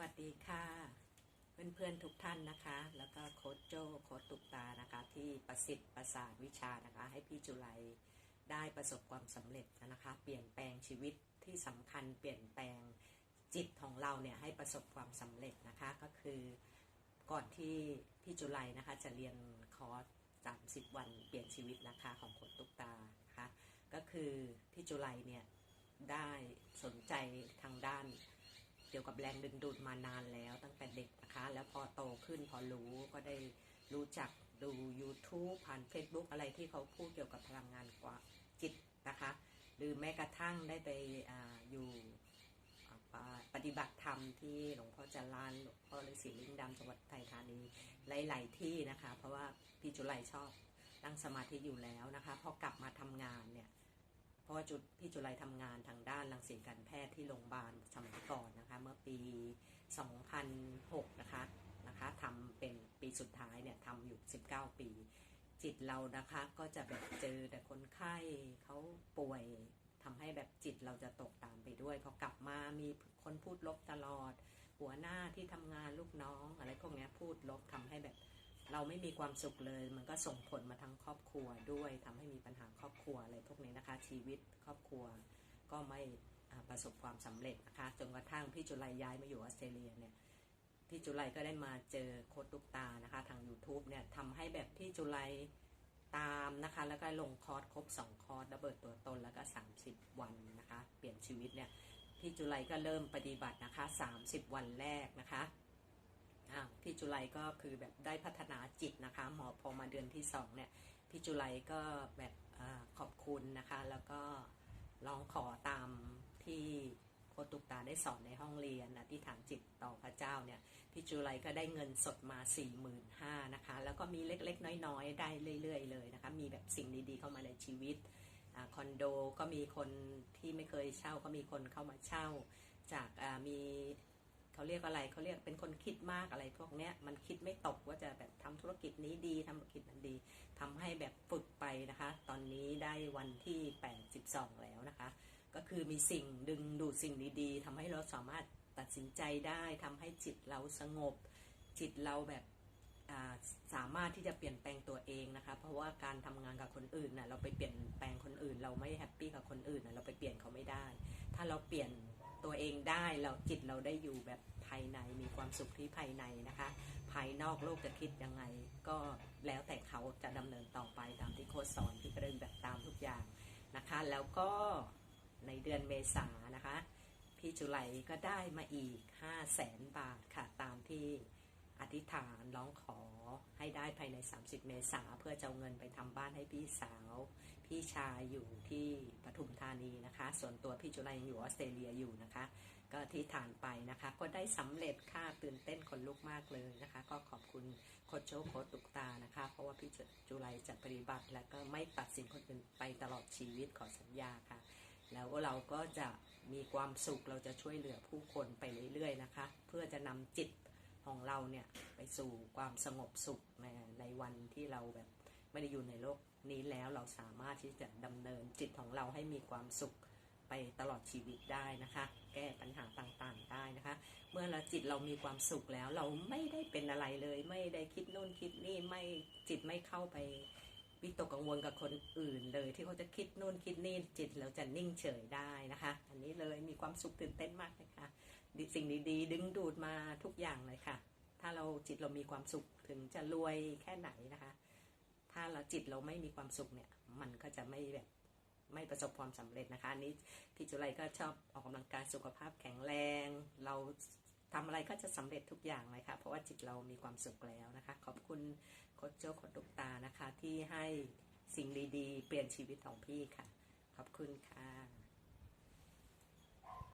วัสดีค่ะ เพื่อนๆทุกท่านนะคะ แล้วก็โค้ชโจโค้ชตุกตานะคะ ที่ประสิทธิ์ประสานวิชานะคะ ให้พี่จุไลได้ประสบความสำเร็จนะคะ เปลี่ยนแปลงชีวิตที่สำคัญเปลี่ยนแปลงจิตของเราเนี่ยให้ประสบความสำเร็จนะคะก็คือก่อนที่พี่จุไลนะคะจะเรียนคอร์ส30 วันเปลี่ยนชีวิตนะคะของโค้ชตุกตานะคะก็คือพี่จุไลเนี่ยได้สนใจทางด้าน กี่ยวกับแรงดึงดูดมานานแล้วตั้งแต่เด็กนะคะ แล้วพอโตขึ้นพอรู้ก็ได้รู้จักดู YouTube ผ่าน Facebook อะไรที่เขาพูดเกี่ยวกับพลังงานกว่าจิตนะคะ หรือแม้กระทั่งได้ไปออยู่ปฏิบัติธรรมที่หลวงพ่อจรานหลวงพ่อฤาษีลิงดำจังหวัดไทยธานีหลาย ๆ ที่นะคะ เพราะว่าพี่จุไลชอบนั่งสมาธิอยู่แล้วนะคะ พอกลับมาทำงานเนี่ยเพราะว่าจุดพี่จุไลทำงานทางด้านรังสีการแพทย์ที่โรงพยาบาลสมัยก่อน ปี 2006 นะคะนะคะทำเป็นปีสุดท้ายเนี่ยทำอยู่ 19 ปี จิตเรานะคะก็จะแบบเจอแต่คนไข้เขาป่วยทำให้แบบจิตเราจะตกตามไปด้วยพอกลับมามีคนพูดลบตลอด หัวหน้าที่ทำงานลูกน้อง อะไรพวกนี้พูดลบทำให้แบบเราไม่มีความสุขเลย มันก็ส่งผลมาทั้งครอบครัวด้วยทำให้มีปัญหาครอบครัวอะไรพวกนี้นะคะ ชีวิตครอบครัวก็ไม่ ประสบความสำเร็จนะคะจนกระทั่งพี่จุไลย้ายมาอยู่ออสเตรเลียเนี่ยพี่จุไลก็ได้มาเจอโค้ดตุกตานะคะ ทาง YouTube เนี่ยทำให้แบบพี่จุไลตามนะคะ แล้วก็ลงคอร์สครบ 2 คอร์สระเบิดตัวตนแล้วก็ 30 วันนะคะ เปลี่ยนชีวิตเนี่ยพี่จุไลก็เริ่มปฏิบัตินะคะ 30 วันแรกนะคะพี่จุไลก็คือแบบได้พัฒนาจิตนะคะหมอพอมาเดือนที่สองเนี่ยพี่จุไลก็แบบอขอบคุณนะคะ แล้วก็ร้องขอตาม ตุกตาได้สอนในห้องเรียนนะที่ฐานจิตต่อพระเจ้าเนี่ยพี่จุไลก็ได้เงินสดมา4 5 0 0 0นห้านะคะ แล้วก็มีเล็กๆ น้อยๆ ได้เรื่อย ๆ เลยนะคะ มีแบบสิ่งดีๆ เข้ามาในชีวิตอคอนโดก็มีคนที่ไม่เคยเช่าก็มีคนเข้ามาเช่า จากมีเขาเรียกอะไรเขาเรียกเป็นคนคิดมากอะไรพวกเนี้ยมันคิดไม่ตกว่าจะแบบทำธุรกิจนี้ดีทำธุรกิจนั้นดีทำให้แบบฝึกไปนะคะ ตอนนี้ได้วันที่ 82 แล้วนะคะ ก็คือมีสิ่งดึงดูดสิ่งดีๆทำให้เราสามารถตัดสินใจได้ทำให้จิตเราสงบ จิตเราแบบาสามารถที่จะเปลี่ยนแปลงตัวเองนะคะ เพราะว่าการทำงานกับคนอื่นน่ะเราไปเปลี่ยนแปลงคนอื่น เราไม่แฮปปี้กับคนอื่นน่ะเราไปเปลี่ยนเขาไม่ได้ ถ้าเราเปลี่ยนตัวเองได้เราจิตเราได้อยู่แบบภายในมีความสุขที่ภายในนะคะ ภายนอกโลกจะคิดยังไง ก็แล้วแต่เขาจะดำเนินต่อไปตามที่โค้ชสอนที่กระเดินแบบตามทุกอย่างนะคะ แล้วก็ ในเดือนเมษานะคะ พี่จุไลก็ได้มาอีก 5 0 0แสนบาทค่ะ ตามที่อธิษฐานร้องขอให้ได้ภายใน 30 เมษาเพื่อจะเอาเงินไปทำบ้านให้พี่สาว พี่ชายอยู่ที่ปทุมธานีนะคะ ส่วนตัวพี่จุไลยังอยู่ออสเตรเลียอยู่นะคะ ก็อธิษฐานไปนะคะ ก็ได้สำเร็จค่าตื่นเต้นขนลุกมากเลยนะคะ ก็ขอบคุณโคชโจโคตุกตานะคะ เพราะว่าพี่จุไลจะปฏิบัติ และก็ไม่ตัดสินคนอื่นไปตลอดชีวิตขอสัญญาค่ะ แล้วเราก็จะมีความสุขเราจะช่วยเหลือผู้คนไปเรื่อย ๆ นะคะ เพื่อจะนำจิตของเราเนี่ยไปสู่ความสงบสุขในในวันที่เราแบบไม่ได้อยู่ในโลกนี้แล้วเราสามารถที่จะดำเนินจิตของเราให้มีความสุขไปตลอดชีวิตได้นะคะ แก้ปัญหาต่างๆได้นะคะ เมื่อเราจิตเรามีความสุขแล้วเราไม่ได้เป็นอะไรเลย ไม่ได้คิดนู่นคิดนี่ไม่จิตไม่เข้าไป วิตกกังวลกับคนอื่นเลยที่เขาจะคิดนู่นคิดนี่จิตเราจะนิ่งเฉยได้นะคะ อันนี้เลยมีความสุขตื่นเต้นมากเลยค่ะสิ่งดีๆ ดึงดูดมาทุกอย่างเลยค่ะ ถ้าเราจิตเรามีความสุขถึงจะรวยแค่ไหนนะคะ ถ้าเราจิตเราไม่มีความสุขเนี่ย มันก็จะไม่แบบไม่ประสบความสำเร็จนะคะอันนี้พี่จุไลก็ชอบออกกำลังกายสุขภาพแข็งแรง เราทำอะไรก็จะสำเร็จทุกอย่างเลยค่ะ เพราะว่าจิตเรามีความสุขแล้วนะคะ ขอบคุณ คชโจโค้ดุกตานะคะ ที่ให้สิ่งดีๆ เปลี่ยนชีวิตของพี่ค่ะ ขอบคุณค่ะ